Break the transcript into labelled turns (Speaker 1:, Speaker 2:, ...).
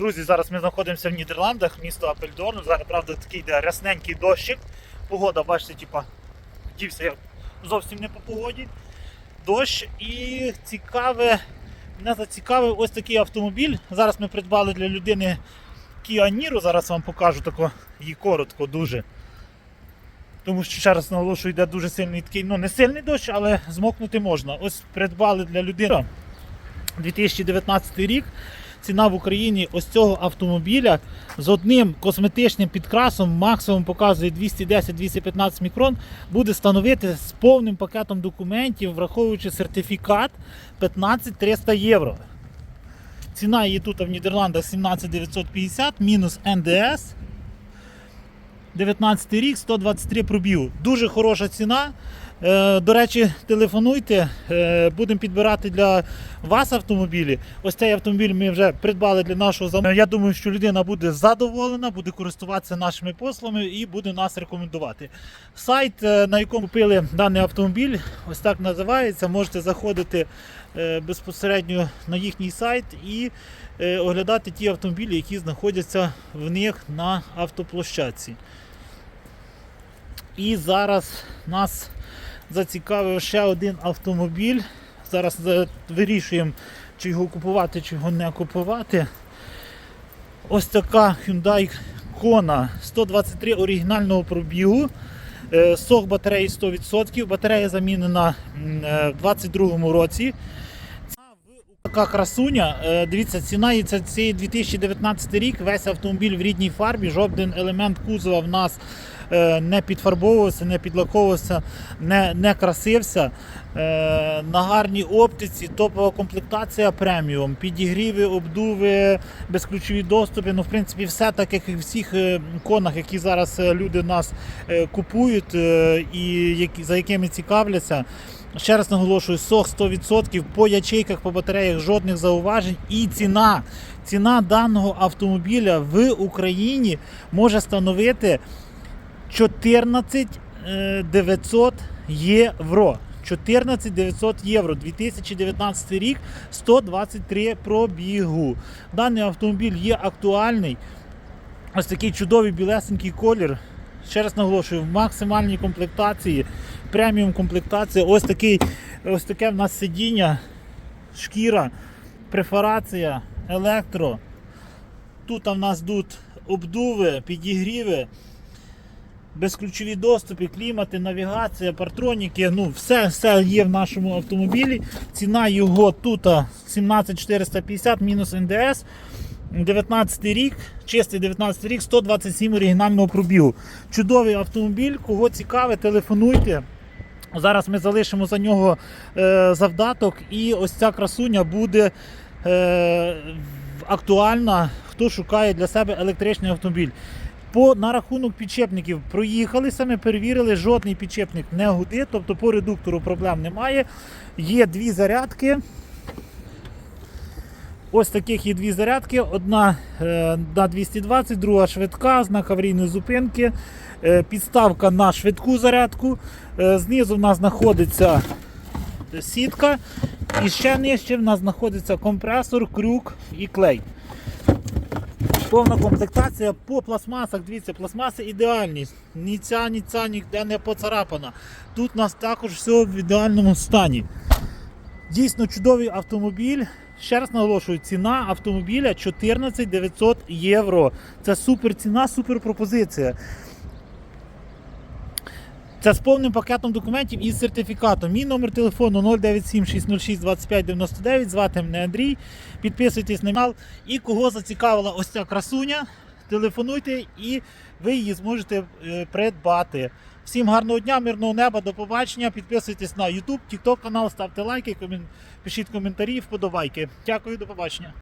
Speaker 1: Друзі, зараз ми знаходимося в Нідерландах, місто Апельдорн. Зараз, правда, такий йде рясненький дощик. Погода, бачите, типа, дівся я зовсім не по погоді. Дощ і цікаве, мене зацікавив ось такий автомобіль. Зараз ми придбали для людини Kia Niro, зараз вам покажу тако, її коротко дуже. Тому що ще раз наголошую, йде дуже сильний такий, ну не сильний дощ, але змокнути можна. Ось придбали для людини 2019 рік. Ціна в Україні ось цього автомобіля з одним косметичним підкрасом, максимум показує 210-215 мікрон, буде становити з повним пакетом документів, враховуючи сертифікат 15 300 євро. Ціна її тут в Нідерландах 17 950, мінус НДС. 19 рік, 123 пробігу. Дуже хороша ціна. Е, До речі, телефонуйте, е, будемо підбирати для вас автомобілі. Ось цей автомобіль ми вже придбали для нашого замовлення. Я думаю, що людина буде задоволена, буде користуватися нашими послугами і буде нас рекомендувати. Сайт, е, на якому купили даний автомобіль, ось так називається. Можете заходити е, безпосередньо на їхній сайт і е, оглядати ті автомобілі, які знаходяться в них на автоплощадці. І зараз нас зацікавив ще один автомобіль. Зараз е, вирішуємо, чи його купувати, чи його не купувати. Ось така Hyundai Kona 123 оригінального пробігу. Е, Сок батареї 100%. Батарея замінена е, в 2022 році. Така красуня. Е, Дивіться, ціна її це цей 2019 рік. Весь автомобіль в рідній фарбі. Жоден елемент кузова в нас е, не підфарбовувався, не підлаковувався, не, не красився. Е, На гарній оптиці, топова комплектація преміум, підігріви, обдуви, безключові доступи. Ну, в принципі, все так, як і всіх конах, які зараз люди нас купують і за якими цікавляться. Ще раз наголошую, сох 100%, по ячейках, по батареях жодних зауважень. І ціна, ціна даного автомобіля в Україні може становити 14 е, 900 євро. 14 900 євро. 2019 рік 123 пробігу. Даний автомобіль є актуальний. Ось такий чудовий білесенький колір. Ще раз наголошую, в максимальній комплектації, преміум комплектація. Ось такий, ось таке в нас сидіння, шкіра, префорація, електро. Тут в нас тут обдуви, підігріви, безключові доступи, клімати, навігація, партроніки. Ну, все, все є в нашому автомобілі. Ціна його тут 17450 мінус НДС. 19 рік, чистий 19 рік, 127 оригінального пробігу. Чудовий автомобіль, кого цікаве, телефонуйте. Зараз ми залишимо за нього е, завдаток, і ось ця красуня буде е, актуальна, хто шукає для себе електричний автомобіль. По на рахунок підчепників проїхалися, ми перевірили, жодний підчепник не гуде, тобто по редуктору проблем немає. Є дві зарядки. Ось таких є дві зарядки. Одна е, на 220, друга швидка, знак аварійної зупинки, е, підставка на швидку зарядку. Е, знизу в нас знаходиться сітка. І ще нижче в нас знаходиться компресор, крюк і клей. Повна комплектація по пластмасах. Дивіться, пластмаси ідеальні. Ні ця, ні ця ніде не поцарапана. Тут у нас також все в ідеальному стані. Дійсно чудовий автомобіль. Ще раз наголошую, ціна автомобіля 14 900 євро. Це супер ціна, супер пропозиція. Це з повним пакетом документів і сертифікатом. Мій номер телефону 097 606 25 99. Звати мене Андрій. Підписуйтесь на канал. І кого зацікавила ось ця красуня, телефонуйте і ви її зможете е, придбати. Всім гарного дня, мирного неба, до побачення. Підписуйтесь на YouTube, TikTok канал, ставте лайки, пишіть коментарі, вподобайки. Дякую, до побачення.